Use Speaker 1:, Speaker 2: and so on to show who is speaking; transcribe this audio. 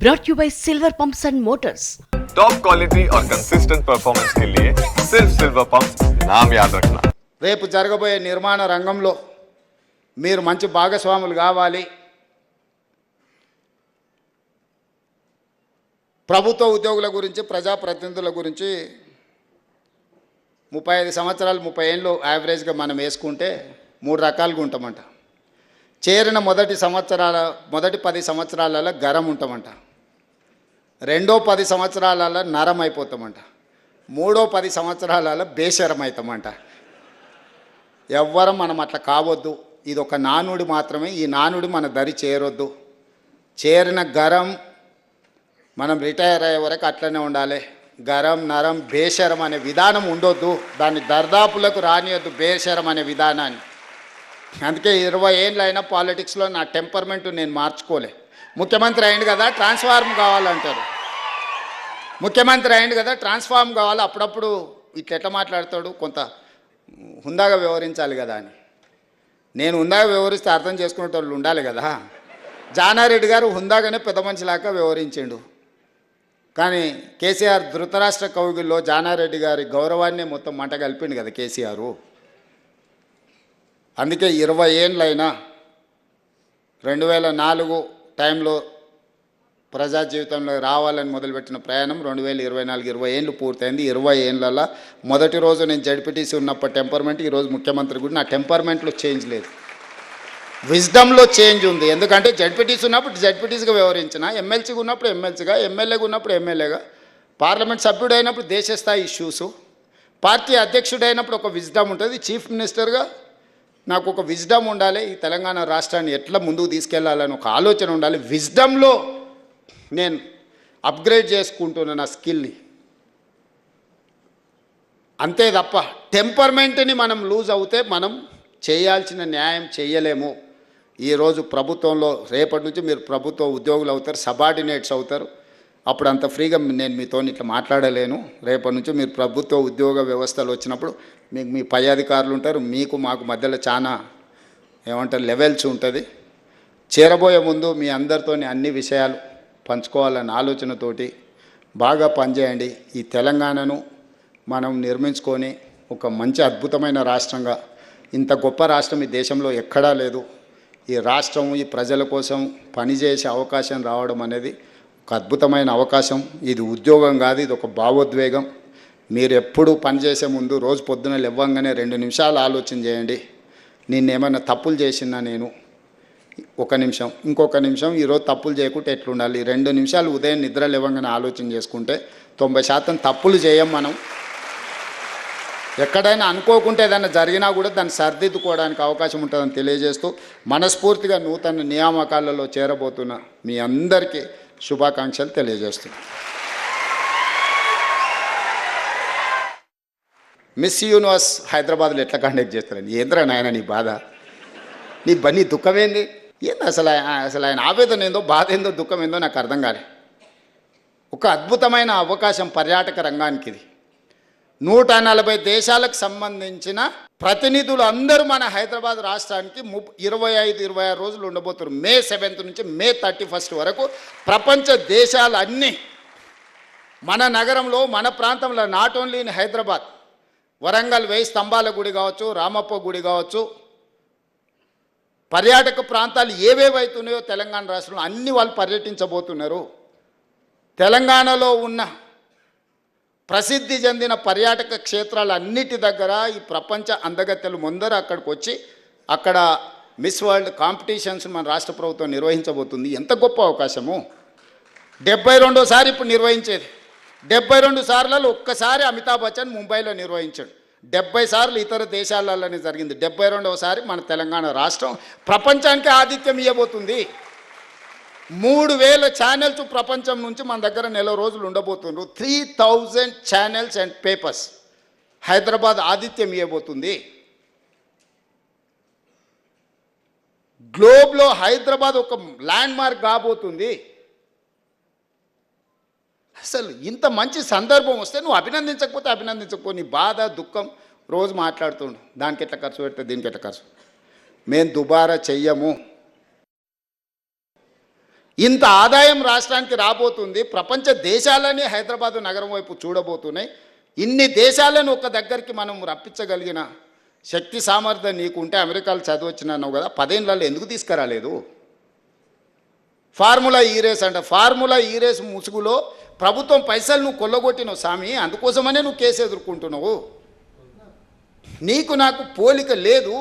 Speaker 1: brought you by Silver Pumps and Motors.
Speaker 2: Top quality और consistent performance के लिए सिर्फ सिल्वर पंप नाम याद रखना
Speaker 3: రేపు జరగబోయే నిర్మాణ రంగంలో మీరు మంచి భాగస్వాములు కావాలి ప్రభుత్వ ఉద్యోగుల గురించి ప్రజాప్రతినిధుల గురించి ముప్పై ఐదు సంవత్సరాలు ముప్పై ఏళ్ళు యావరేజ్గా మనం వేసుకుంటే మూడు రకాలుగా ఉంటామంట చేరిన మొదటి సంవత్సరాల మొదటి పది సంవత్సరాలలో గరం ఉంటామంట రెండో పది సంవత్సరాలలో నరం అయిపోతామంట మూడో పది సంవత్సరాలలో బేషరం అవుతామంట ఎవ్వరం మనం అట్లా కావద్దు. ఇది ఒక నానుడి మాత్రమే. ఈ నానుడి మన దరి చేరొద్దు. చేరిన గరం మనం రిటైర్ అయ్యే వరకు అట్లనే ఉండాలి. గరం నరం బేషరం అనే విధానం ఉండొద్దు. దాన్ని దర్దాపులకు రానియొద్దు బేషరం అనే విధానాన్ని. అందుకే ఇరవై ఏళ్ళు అయినా పాలిటిక్స్లో నా టెంపర్మెంట్ నేను మార్చుకోలే. ముఖ్యమంత్రి అయింది కదా ట్రాన్స్ఫార్మ్ కావాలంటారు. ముఖ్యమంత్రి అయింది కదా ట్రాన్స్ఫార్మ్ కావాలి. అప్పుడప్పుడు ఇట్లా ఎట్లా మాట్లాడతాడు? కొంత హుందాగా వ్యవహరించాలి కదా అని. నేను హుందాగా వ్యవహరిస్తే అర్థం చేసుకునేటోళ్ళు ఉండాలి కదా. జానారెడ్డి గారు హుందాగానే పెద్ద మనిషిలాగా వ్యవహరించిండు. కానీ కేసీఆర్ ధృతరాష్ట్ర కవుగుల్లో జానారెడ్డి గారి గౌరవాన్ని మొత్తం మంట కలిపిండు కదా కేసీఆర్. అందుకే ఇరవై ఏండ్లైనా రెండు వేల నాలుగు టైంలో ప్రజా జీవితంలో రావాలని మొదలుపెట్టిన ప్రయాణం రెండు వేల ఇరవై నాలుగు ఇరవై ఏళ్ళు పూర్తయింది. ఇరవై ఏళ్ళలో మొదటి రోజు నేను జడ్పీటీసీ ఉన్నప్పుడు టెంపర్మెంట్ ఈరోజు ముఖ్యమంత్రి కూడా నా టెంపర్మెంట్లో చేంజ్ లేదు. విజ్డమ్లో చేంజ్ ఉంది. ఎందుకంటే జడ్పీటీసీ ఉన్నప్పుడు జడ్పీటీసీగా వ్యవహరించిన ఎమ్మెల్సీగా ఉన్నప్పుడు ఎమ్మెల్సీగా ఎమ్మెల్యేగా ఉన్నప్పుడు ఎమ్మెల్యేగా పార్లమెంట్ సభ్యుడు అయినప్పుడు దేశ స్థాయి ఇష్యూసు పార్టీ అధ్యక్షుడు అయినప్పుడు ఒక విజ్డమ్ ఉంటుంది. చీఫ్ మినిస్టర్గా నాకు ఒక విజ్డమ్ ఉండాలి. ఈ తెలంగాణ రాష్ట్రాన్ని ఎట్లా ముందుకు తీసుకెళ్ళాలని ఒక ఆలోచన ఉండాలి. విజ్డమ్లో నేను అప్గ్రేడ్ చేసుకుంటున్న నా స్కిల్ని అంతే తప్ప టెంపర్మెంట్ని మనం లూజ్ అవుతే మనం చేయాల్సిన న్యాయం చేయలేము. ఈరోజు ప్రభుత్వంలో రేపటి నుంచి మీరు ప్రభుత్వ ఉద్యోగులు అవుతారు సబార్డినేట్స్ అవుతారు. అప్పుడు అంత ఫ్రీగా నేను మీతో ఇట్లా మాట్లాడలేను. రేపటి నుంచి మీరు ప్రభుత్వ ఉద్యోగ వ్యవస్థలు వచ్చినప్పుడు మీకు మీ పై అధికారులు ఉంటారు మీకు మాకు మధ్యలో చాలా ఏమంటారు లెవెల్స్ ఉంటుంది. చేరబోయే ముందు మీ అందరితో అన్ని విషయాలు పంచుకోవాలన్న ఆలోచనతోటి బాగా పనిచేయండి. ఈ తెలంగాణను మనం నిర్మించుకొని ఒక మంచి అద్భుతమైన రాష్ట్రంగా ఇంత గొప్ప రాష్ట్రం ఈ దేశంలో ఎక్కడా లేదు. ఈ రాష్ట్రం ఈ ప్రజల కోసం పనిచేసే అవకాశం రావడం అనేది ఒక అద్భుతమైన అవకాశం. ఇది ఉద్యోగం కాదు ఇది ఒక భావోద్వేగం. మీరు ఎప్పుడు పనిచేసే ముందు రోజు పొద్దున లేవ్వంగానే రెండు నిమిషాలు ఆలోచన చేయండి. నిన్నేమైనా తప్పులు చేసినా నేను ఒక నిమిషం ఇంకొక నిమిషం ఈరోజు తప్పులు చేయకుంటే ఎట్లుండాలి? రెండు నిమిషాలు ఉదయం నిద్ర లేవంగానే ఆలోచన చేసుకుంటే తొంభై శాతం తప్పులు చేయం మనం. ఎక్కడైనా అనుకోకుంటే ఏదైనా జరిగినా కూడా దాన్ని సర్దిద్దుకోవడానికి అవకాశం ఉంటుందని తెలియజేస్తూ మనస్ఫూర్తిగా నూతన నియామకాలలో చేరబోతున్న మీ అందరికీ శుభాకాంక్షలు తెలియజేస్తున్నాను. మిస్ యూనివర్స్ హైదరాబాద్లో ఎట్లా కండక్ట్ చేస్తారని ఏంద్రా నాయన నీ బాధ? నీ బన్నీ దుఃఖమేంది? ఏంది అసలు ఆయన అసలు ఆయన ఆవేదన ఏందో బాధ ఏందో దుఃఖం ఏందో నాకు అర్థం కాలే. ఒక అద్భుతమైన అవకాశం పర్యాటక రంగానికి ఇది నూట నలభై దేశాలకు సంబంధించిన ప్రతినిధులు అందరూ మన హైదరాబాద్ రాష్ట్రానికి ము ఇరవై ఐదు ఇరవై ఆరు రోజులు ఉండబోతున్నారు. మే సెవెంత్ నుంచి మే థర్టీ ఫస్ట్ వరకు ప్రపంచ దేశాలన్నీ మన నగరంలో మన ప్రాంతంలో not only in Hyderabad Warangal వేయి స్తంభాల గుడి కావచ్చు రామప్ప గుడి కావచ్చు పర్యాటక ప్రాంతాలు ఏవేవైతున్నాయో తెలంగాణ రాష్ట్రంలో అన్ని వాళ్ళు పర్యటించబోతున్నారు. తెలంగాణలో ఉన్న ప్రసిద్ధి చెందిన పర్యాటక క్షేత్రాలు అన్నిటి దగ్గర ఈ ప్రపంచ అందగత్తెలు ముందర అక్కడికి వచ్చి అక్కడ మిస్ వరల్డ్ కాంపిటీషన్స్ మన రాష్ట్ర ప్రభుత్వం నిర్వహించబోతుంది. ఎంత గొప్ప అవకాశము. డెబ్బై రెండోసారి ఇప్పుడు నిర్వహించేది. డెబ్బై రెండు సార్లలో ఒక్కసారి అమితాబ్ బచ్చన్ ముంబైలో నిర్వహించాడు. డెబ్బై సార్లు ఇతర దేశాలలోనే జరిగింది. డెబ్బై రెండవసారి మన తెలంగాణ రాష్ట్రం ప్రపంచానికి ఆతిథ్యం ఇవ్వబోతుంది మూడు వేల ఛానల్స్ ప్రపంచం నుంచి మన దగ్గర నెల రోజులు ఉండబోతున్నారు three thousand channels and papers Hyderabad ఆతిథ్యం ఇవ్వబోతుంది. గ్లోబ్లో హైదరాబాద్ ఒక ల్యాండ్ మార్క్ కాబోతుంది అసలు ఇంత మంచి సందర్భం వస్తే నువ్వు అభినందించకపోతే అభినందించకపో నీ బాధ దుఃఖం రోజు మాట్లాడుతుండు. దానికి ఎట్లా ఖర్చు పెడితే దీనికి ఎట్లా ఖర్చు? మేము దుబారా చెయ్యము. ఇంత ఆదాయం రాష్ట్రానికి రాబోతుంది ప్రపంచ దేశాలనే హైదరాబాద్ నగరం వైపు చూడబోతున్నాయి. ఇన్ని దేశాలను ఒక దగ్గరికి మనం రప్పించగలిగిన శక్తి సామర్థ్యం నీకు ఉంటే అమెరికాలో చదివచ్చినావు కదా పదేళ్ళలో ఎందుకు తీసుకురాలేదు? ఫార్ములా ఈ రేస్ అంట ఫార్ములా ఈ రేస్ ముసుగులో ప్రభుత్వం పైసలు నువ్వు కొల్లగొట్టినావు స్వామి అందుకోసమనే నువ్వు కేసు ఎదుర్కొంటున్నావు. నీకు నాకు పోలిక లేదు.